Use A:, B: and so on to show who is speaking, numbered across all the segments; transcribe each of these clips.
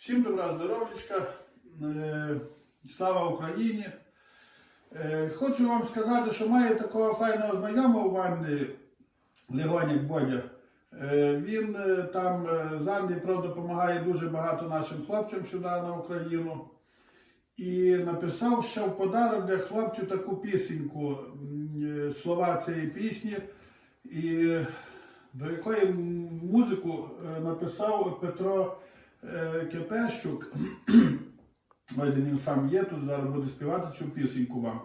A: Всім добра здоров'ячка, Е, слава Україні. Е, Хочу вам сказати, що маю такого файного знайомого в Англії, Легонік Бодя. Е, Він там з Англії допомагає дуже багато нашим хлопцям сюди на Україну. І написав ще в подарок для хлопцю таку пісеньку, слова цієї пісні, і до якої музику написав Петро Кепещук. Ой, він сам є, тут зараз буде співати цю пісеньку вам.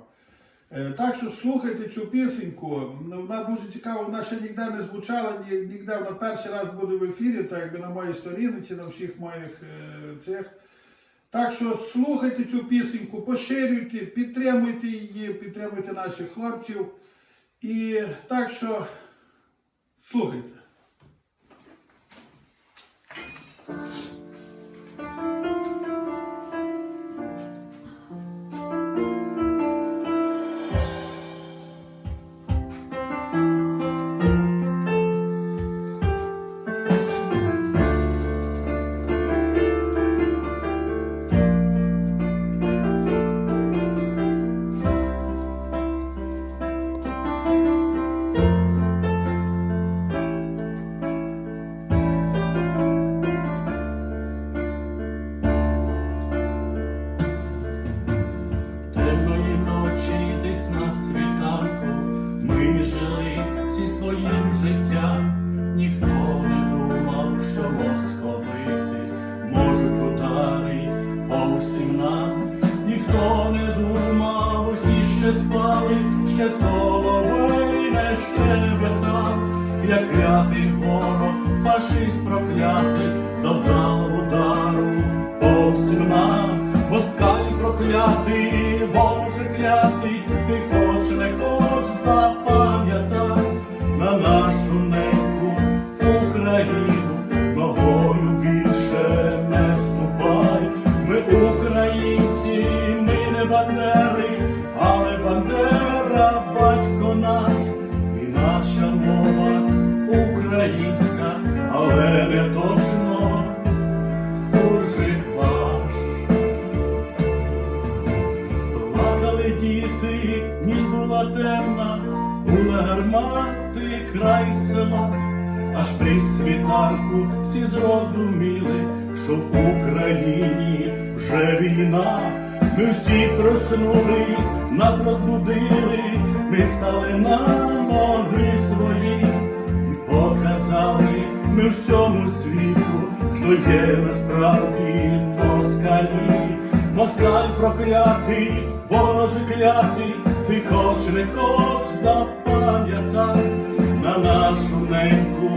A: Е, Так що слухайте цю пісеньку. Ну, Вона дуже цікава, вона ще ніде не звучала, ніде вона перший раз буде в ефірі, так якби на моїй сторінці, на всіх моїх е, цих. Так що слухайте цю пісеньку, поширюйте, підтримуйте її, підтримуйте наших хлопців. І так що слухайте.
B: Ще соловей не щебета, як клятий ворог, фашист проклятий, завдав удару по всім нам. Москаль проклятий, Боже клятий, була темна, гула гармати край села, аж при світанку всі зрозуміли, що в Україні вже війна. Ми всі проснулись, нас розбудили, ми стали на ноги свої і показали ми всьому світу, хто є насправді москалі. Москаль проклятий, вороже клятий, ти хоч не хоч запам'ятай на нашу неньку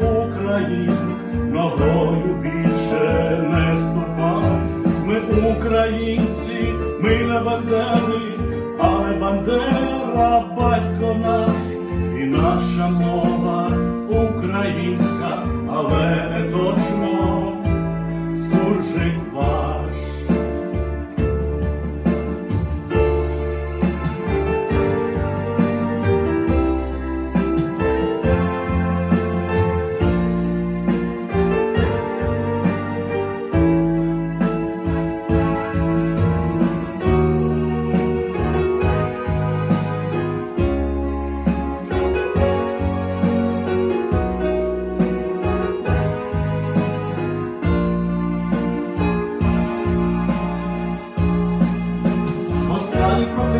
B: Україну, ногою більше не ступай. Ми українці, ми не бандери, але бандера батько наш, і наша мова українська, але не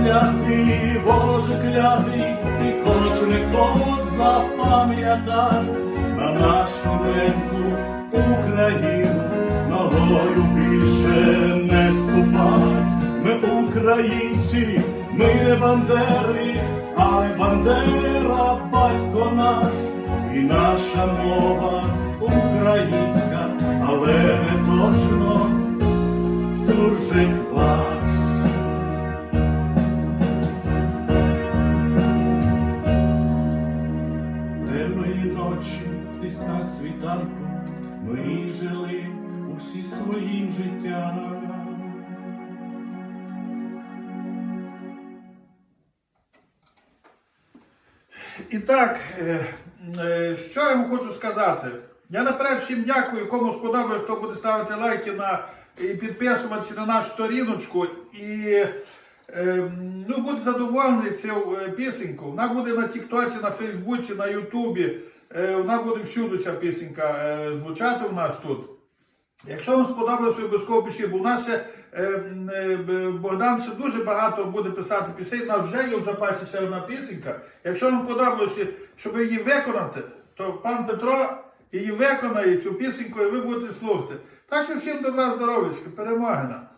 B: Проклятий, Боже клятий, ти хоч не хоч запам'ятай. На нашу неньку Україну, ногою більше не ступай. Ми українці, ми не бандери, але бандера батько наш, і наша мова українська, але не точно. Суржик десь на світанку, ми жили усі своїм життям.
A: І так, е, е, що я вам хочу сказати? Я наперед всім дякую, кому сподобає, хто буде ставити лайки на і підписуватися на нашу сторіночку. І е, ну, буде задоволений цією е, пісенькою. Вона буде на Тіктоці, на Фейсбуці, на Ютубі. Е, вона буде всюди ця пісенька е, звучати у нас тут. Якщо вам сподобалося, обов'язково пишіть, бо у нас ще е, Богдан ще дуже багато буде писати пісень. У нас вже є в запасі ще одна пісенька. Якщо вам подобалося, щоб її виконати, то пан Петро її виконає цю пісеньку, і ви будете слухати. Так що всім добра здоров'я, перемоги нам!